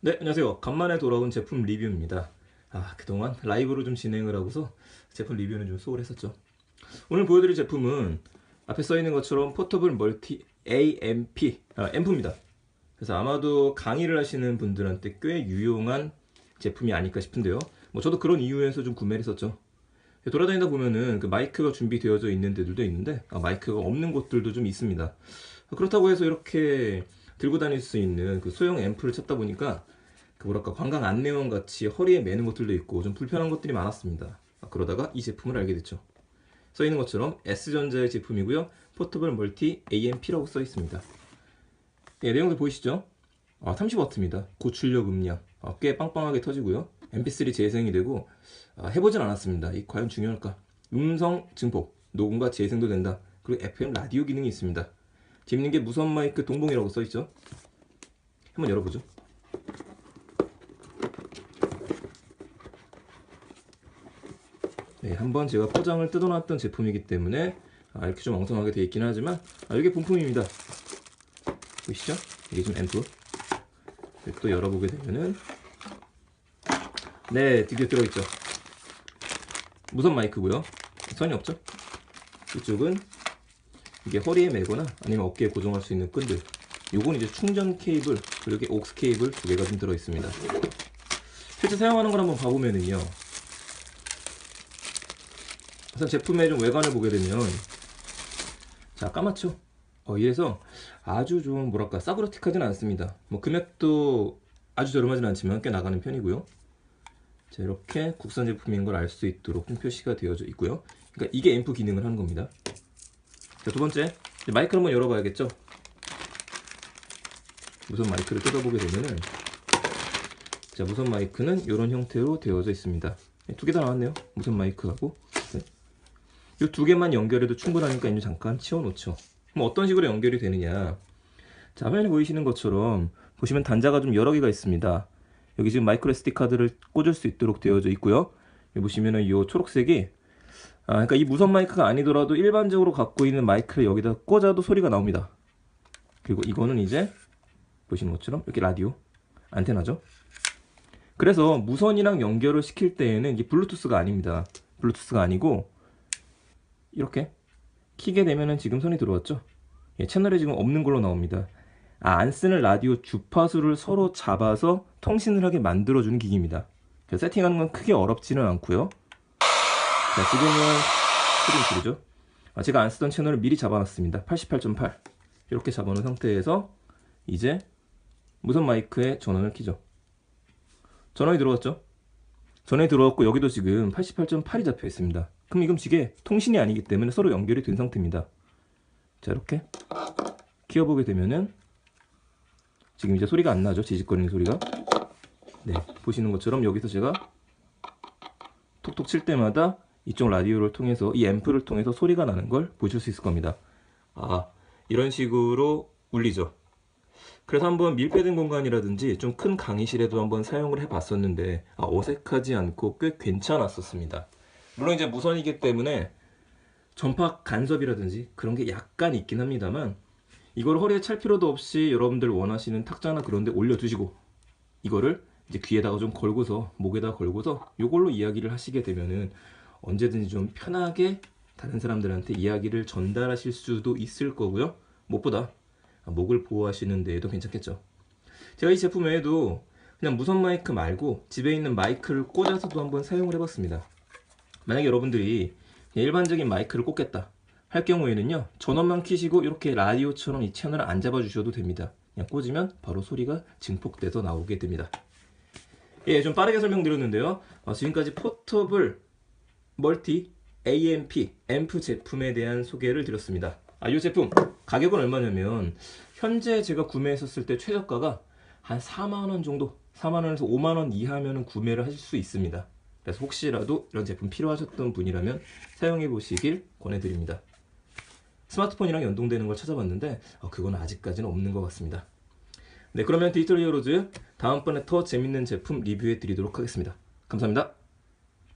네, 안녕하세요. 간만에 돌아온 제품 리뷰입니다. 아, 그동안 라이브로 좀 진행을 하고서 제품 리뷰는 좀 소홀했었죠. 오늘 보여드릴 제품은 앞에 써있는 것처럼 포터블 멀티 AMP, 아, 앰프입니다. 그래서 아마도 강의를 하시는 분들한테 꽤 유용한 제품이 아닐까 싶은데요. 뭐 저도 그런 이유에서 좀 구매를 했었죠. 돌아다니다 보면은 그 마이크가 준비되어져 있는 데들도 있는데 아, 마이크가 없는 곳들도 좀 있습니다. 그렇다고 해서 이렇게 들고 다닐 수 있는 그 소형 앰프를 찾다 보니까 그 뭐랄까 관광 안내원 같이 허리에 매는 것들도 있고 좀 불편한 것들이 많았습니다. 아, 그러다가 이 제품을 알게 됐죠. 써 있는 것처럼 S전자의 제품이고요. 포터블 멀티 AMP라고 써 있습니다. 네, 내용들 보이시죠? 아, 30W입니다. 고출력 음량 아, 꽤 빵빵하게 터지고요. MP3 재생이 되고 아, 해보진 않았습니다. 이 과연 중요할까? 음성 증폭, 녹음과 재생도 된다. 그리고 FM 라디오 기능이 있습니다. 재밌는 게 무선 마이크 동봉이라고 써있죠? 한번 열어보죠. 네, 한번 제가 포장을 뜯어놨던 제품이기 때문에 아, 이렇게 좀 엉성하게 되어 있긴 하지만 아, 이게 본품입니다. 보이시죠? 이게 지금 앰프. 네, 또 열어보게 되면은 네, 드디어 들어있죠. 무선 마이크고요. 선이 없죠? 이쪽은 이게 허리에 매거나 아니면 어깨에 고정할 수 있는 끈들. 요건 이제 충전 케이블, 그리고 옥스 케이블 두 개가 좀 들어 있습니다. 실제 사용하는 걸 한번 봐보면은요. 우선 제품의 좀 외관을 보게 되면 자 까맣죠? 어, 이래서 아주 좀 뭐랄까 싸구려틱하진 않습니다. 뭐 금액도 아주 저렴하진 않지만 꽤 나가는 편이고요. 자 이렇게 국산 제품인 걸 알 수 있도록 표시가 되어져 있고요. 그러니까 이게 앰프 기능을 하는 겁니다. 자, 두 번째 마이크를 한번 열어봐야겠죠. 무선 마이크를 뜯어보게 되면은 자 무선 마이크는 이런 형태로 되어져 있습니다. 두 개 다 나왔네요. 무선 마이크하고 네. 이두 개만 연결해도 충분하니까 이제 잠깐 치워놓죠. 그럼 어떤 식으로 연결이 되느냐? 자 화면에 보이시는 것처럼 보시면 단자가 좀 여러 개가 있습니다. 여기 지금 마이크로 SD 카드를 꽂을 수 있도록 되어져 있고요. 여기 보시면은 이 초록색이 아, 그러니까 이 무선 마이크가 아니더라도 일반적으로 갖고 있는 마이크를 여기다 꽂아도 소리가 나옵니다. 그리고 이거는 이제 보시는 것처럼 이렇게 라디오 안테나죠. 그래서 무선이랑 연결을 시킬 때에는 이게 블루투스가 아닙니다. 블루투스가 아니고 이렇게 키게 되면은 지금 손이 들어왔죠. 예, 채널에 지금 없는 걸로 나옵니다. 아, 안 쓰는 라디오 주파수를 서로 잡아서 통신을 하게 만들어주는 기기입니다. 세팅하는 건 크게 어렵지는 않고요. 자, 지금은 스크린 줄이죠. 아, 제가 안 쓰던 채널을 미리 잡아놨습니다. 88.8 이렇게 잡아놓은 상태에서 이제 무선 마이크에 전원을 키죠. 전원이 들어왔죠? 전원이 들어왔고 여기도 지금 88.8이 잡혀 있습니다. 그럼 이건 지게 통신이 아니기 때문에 서로 연결이 된 상태입니다. 자 이렇게 키워보게 되면은 지금 이제 소리가 안 나죠 지직거리는 소리가 네 보시는 것처럼 여기서 제가 톡톡 칠 때마다 이쪽 라디오를 통해서 이 앰프를 통해서 소리가 나는 걸 보실 수 있을 겁니다. 아 이런 식으로 울리죠. 그래서 한번 밀폐된 공간이라든지 좀 큰 강의실에도 한번 사용을 해 봤었는데 아, 어색하지 않고 꽤 괜찮았었습니다. 물론 이제 무선이기 때문에 전파 간섭이라든지 그런 게 약간 있긴 합니다만 이걸 허리에 찰 필요도 없이 여러분들 원하시는 탁자나 그런 데 올려두시고 이거를 이제 귀에다가 좀 걸고서 목에다 걸고서 이걸로 이야기를 하시게 되면은 언제든지 좀 편하게 다른 사람들한테 이야기를 전달하실 수도 있을 거고요. 무엇보다 목을 보호하시는 데에도 괜찮겠죠. 제가 이 제품 외에도 그냥 무선 마이크 말고 집에 있는 마이크를 꽂아서도 한번 사용을 해봤습니다. 만약에 여러분들이 일반적인 마이크를 꽂겠다 할 경우에는요 전원만 키시고 이렇게 라디오처럼 이 채널을 안 잡아 주셔도 됩니다. 그냥 꽂으면 바로 소리가 증폭돼서 나오게 됩니다. 예, 좀 빠르게 설명드렸는데요. 어, 지금까지 포터블 멀티 AMP 앰프 제품에 대한 소개를 드렸습니다. 아, 이 제품 가격은 얼마냐면 현재 제가 구매했었을 때 최저가가 한 4만원 정도 4만원에서 5만원 이하면 구매를 하실 수 있습니다. 그래서 혹시라도 이런 제품 필요하셨던 분이라면 사용해 보시길 권해드립니다. 스마트폰이랑 연동되는 걸 찾아봤는데 어, 그건 아직까지는 없는 것 같습니다. 네 그러면 디지털 히어로즈 다음번에 더 재밌는 제품 리뷰해 드리도록 하겠습니다. 감사합니다